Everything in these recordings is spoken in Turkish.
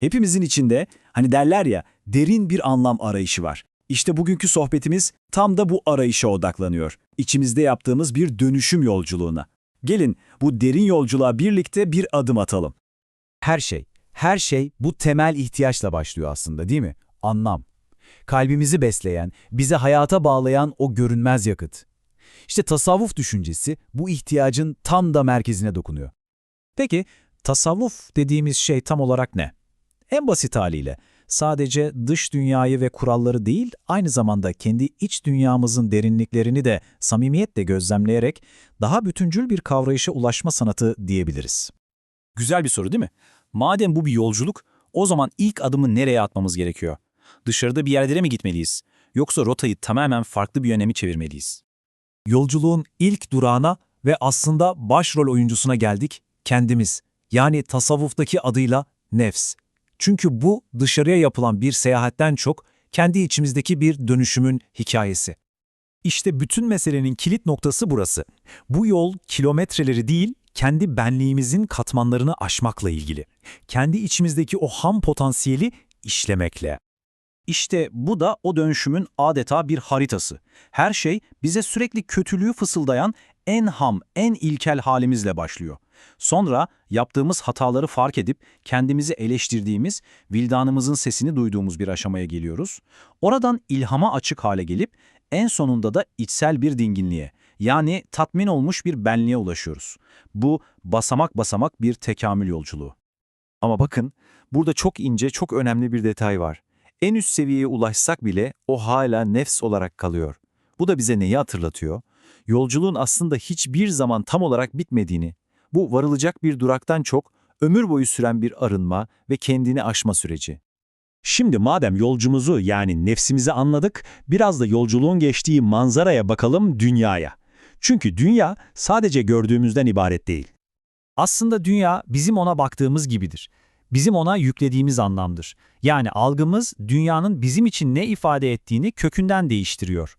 Hepimizin içinde hani derler ya derin bir anlam arayışı var. İşte bugünkü sohbetimiz tam da bu arayışa odaklanıyor. İçimizde yaptığımız bir dönüşüm yolculuğuna. Gelin bu derin yolculuğa birlikte bir adım atalım. Her şey, her şey bu temel ihtiyaçla başlıyor aslında değil mi? Anlam. Kalbimizi besleyen, bizi hayata bağlayan o görünmez yakıt. İşte tasavvuf düşüncesi bu ihtiyacın tam da merkezine dokunuyor. Peki, tasavvuf dediğimiz şey tam olarak ne? En basit haliyle, sadece dış dünyayı ve kuralları değil, aynı zamanda kendi iç dünyamızın derinliklerini de samimiyetle gözlemleyerek daha bütüncül bir kavrayışa ulaşma sanatı diyebiliriz. Güzel bir soru değil mi? Madem bu bir yolculuk, o zaman ilk adımı nereye atmamız gerekiyor? Dışarıda bir yerlere mi gitmeliyiz? Yoksa rotayı tamamen farklı bir yöne mi çevirmeliyiz? Yolculuğun ilk durağına ve aslında başrol oyuncusuna geldik, kendimiz. Yani tasavvuftaki adıyla nefs. Çünkü bu dışarıya yapılan bir seyahatten çok kendi içimizdeki bir dönüşümün hikayesi. İşte bütün meselenin kilit noktası burası. Bu yol kilometreleri değil, kendi benliğimizin katmanlarını aşmakla ilgili. Kendi içimizdeki o ham potansiyeli işlemekle. İşte bu da o dönüşümün adeta bir haritası. Her şey bize sürekli kötülüğü fısıldayan en ham, en ilkel halimizle başlıyor. Sonra yaptığımız hataları fark edip kendimizi eleştirdiğimiz, vildanımızın sesini duyduğumuz bir aşamaya geliyoruz. Oradan ilhama açık hale gelip en sonunda da içsel bir dinginliğe, yani tatmin olmuş bir benliğe ulaşıyoruz. Bu basamak basamak bir tekamül yolculuğu. Ama bakın, burada çok ince, çok önemli bir detay var. En üst seviyeye ulaşsak bile o hala nefs olarak kalıyor. Bu da bize neyi hatırlatıyor? Yolculuğun aslında hiçbir zaman tam olarak bitmediğini, bu varılacak bir duraktan çok ömür boyu süren bir arınma ve kendini aşma süreci. Şimdi madem yolcumuzu yani nefsimizi anladık, biraz da yolculuğun geçtiği manzaraya bakalım dünyaya. Çünkü dünya sadece gördüğümüzden ibaret değil. Aslında dünya bizim ona baktığımız gibidir. Bizim ona yüklediğimiz anlamdır. Yani algımız dünyanın bizim için ne ifade ettiğini kökünden değiştiriyor.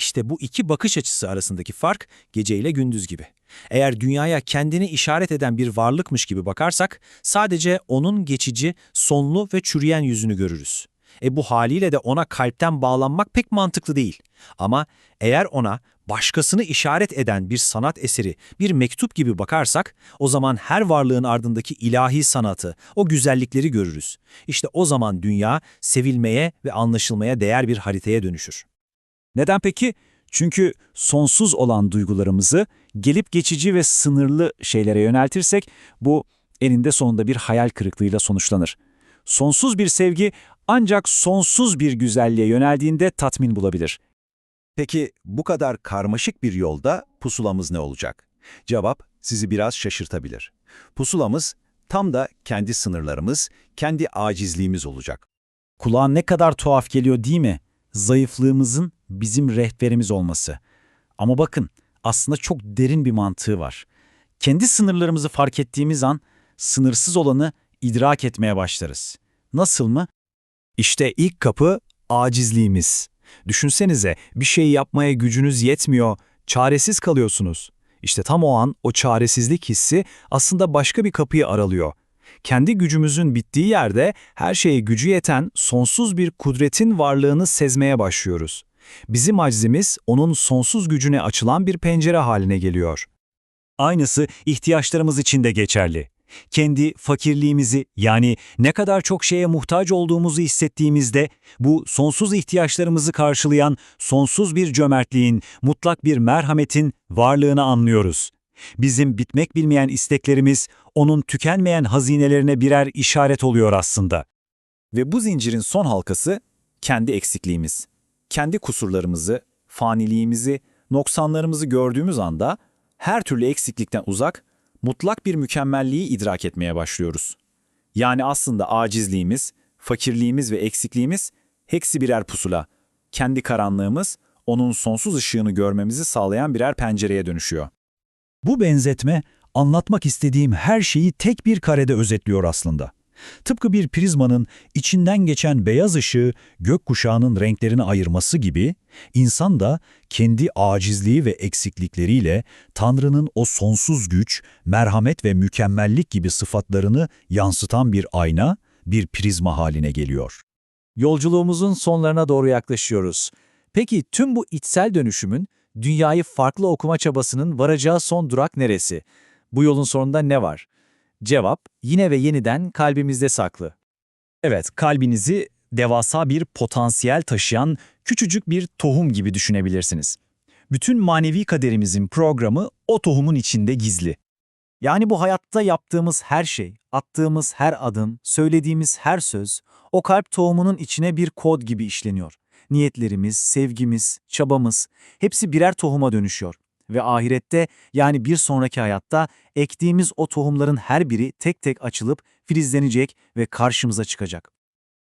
İşte bu iki bakış açısı arasındaki fark gece ile gündüz gibi. Eğer dünyaya kendini işaret eden bir varlıkmış gibi bakarsak sadece onun geçici, sonlu ve çürüyen yüzünü görürüz. E bu haliyle de ona kalpten bağlanmak pek mantıklı değil. Ama eğer ona başkasını işaret eden bir sanat eseri, bir mektup gibi bakarsak o zaman her varlığın ardındaki ilahi sanatı, o güzellikleri görürüz. İşte o zaman dünya sevilmeye ve anlaşılmaya değer bir haritaya dönüşür. Neden peki? Çünkü sonsuz olan duygularımızı gelip geçici ve sınırlı şeylere yöneltirsek bu eninde sonunda bir hayal kırıklığıyla sonuçlanır. Sonsuz bir sevgi ancak sonsuz bir güzelliğe yöneldiğinde tatmin bulabilir. Peki bu kadar karmaşık bir yolda pusulamız ne olacak? Cevap sizi biraz şaşırtabilir. Pusulamız tam da kendi sınırlarımız, kendi acizliğimiz olacak. Kulağa ne kadar tuhaf geliyor değil mi? Zayıflığımızın bizim rehberimiz olması. Ama bakın aslında çok derin bir mantığı var. Kendi sınırlarımızı fark ettiğimiz an sınırsız olanı idrak etmeye başlarız. Nasıl mı? İşte ilk kapı acizliğimiz. Düşünsenize bir şey yapmaya gücünüz yetmiyor, çaresiz kalıyorsunuz. İşte tam o an o çaresizlik hissi aslında başka bir kapıyı aralıyor. Kendi gücümüzün bittiği yerde her şeye gücü yeten sonsuz bir kudretin varlığını sezmeye başlıyoruz. Bizim aczimiz onun sonsuz gücüne açılan bir pencere haline geliyor. Aynısı ihtiyaçlarımız için de geçerli. Kendi fakirliğimizi yani ne kadar çok şeye muhtaç olduğumuzu hissettiğimizde bu sonsuz ihtiyaçlarımızı karşılayan sonsuz bir cömertliğin, mutlak bir merhametin varlığını anlıyoruz. Bizim bitmek bilmeyen isteklerimiz onun tükenmeyen hazinelerine birer işaret oluyor aslında. Ve bu zincirin son halkası kendi eksikliğimiz. Kendi kusurlarımızı, faniliğimizi, noksanlarımızı gördüğümüz anda her türlü eksiklikten uzak, mutlak bir mükemmelliği idrak etmeye başlıyoruz. Yani aslında acizliğimiz, fakirliğimiz ve eksikliğimiz hepsi birer pusula. Kendi karanlığımız, onun sonsuz ışığını görmemizi sağlayan birer pencereye dönüşüyor. Bu benzetme anlatmak istediğim her şeyi tek bir karede özetliyor aslında. Tıpkı bir prizmanın içinden geçen beyaz ışığı gökkuşağının renklerini ayırması gibi, insan da kendi acizliği ve eksiklikleriyle Tanrı'nın o sonsuz güç, merhamet ve mükemmellik gibi sıfatlarını yansıtan bir ayna bir prizma haline geliyor. Yolculuğumuzun sonlarına doğru yaklaşıyoruz. Peki tüm bu içsel dönüşümün, dünyayı farklı okuma çabasının varacağı son durak neresi? Bu yolun sonunda ne var? Cevap, yine ve yeniden kalbimizde saklı. Evet, kalbinizi devasa bir potansiyel taşıyan küçücük bir tohum gibi düşünebilirsiniz. Bütün manevi kaderimizin programı o tohumun içinde gizli. Yani bu hayatta yaptığımız her şey, attığımız her adım, söylediğimiz her söz, o kalp tohumunun içine bir kod gibi işleniyor. Niyetlerimiz, sevgimiz, çabamız, hepsi birer tohuma dönüşüyor. Ve ahirette, yani bir sonraki hayatta, ektiğimiz o tohumların her biri tek tek açılıp filizlenecek ve karşımıza çıkacak.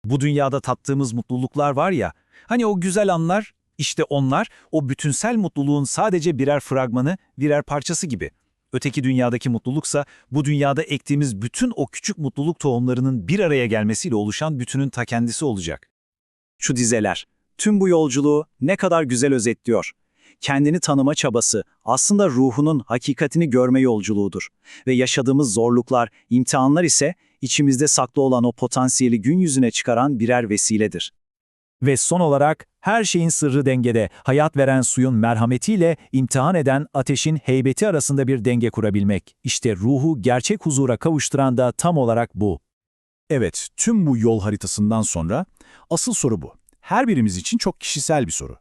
Bu dünyada tattığımız mutluluklar var ya, hani o güzel anlar, işte onlar o bütünsel mutluluğun sadece birer fragmanı, birer parçası gibi. Öteki dünyadaki mutluluksa bu dünyada ektiğimiz bütün o küçük mutluluk tohumlarının bir araya gelmesiyle oluşan bütünün ta kendisi olacak. Şu dizeler, tüm bu yolculuğu ne kadar güzel özetliyor. Kendini tanıma çabası aslında ruhunun hakikatini görme yolculuğudur. Ve yaşadığımız zorluklar, imtihanlar ise içimizde saklı olan o potansiyeli gün yüzüne çıkaran birer vesiledir. Ve son olarak her şeyin sırrı dengede, hayat veren suyun merhametiyle imtihan eden ateşin heybeti arasında bir denge kurabilmek. İşte ruhu gerçek huzura kavuşturan da tam olarak bu. Evet, tüm bu yol haritasından sonra asıl soru bu. Her birimiz için çok kişisel bir soru.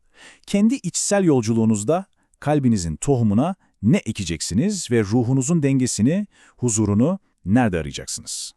Kendi içsel yolculuğunuzda kalbinizin tohumuna ne ekeceksiniz ve ruhunuzun dengesini, huzurunu nerede arayacaksınız?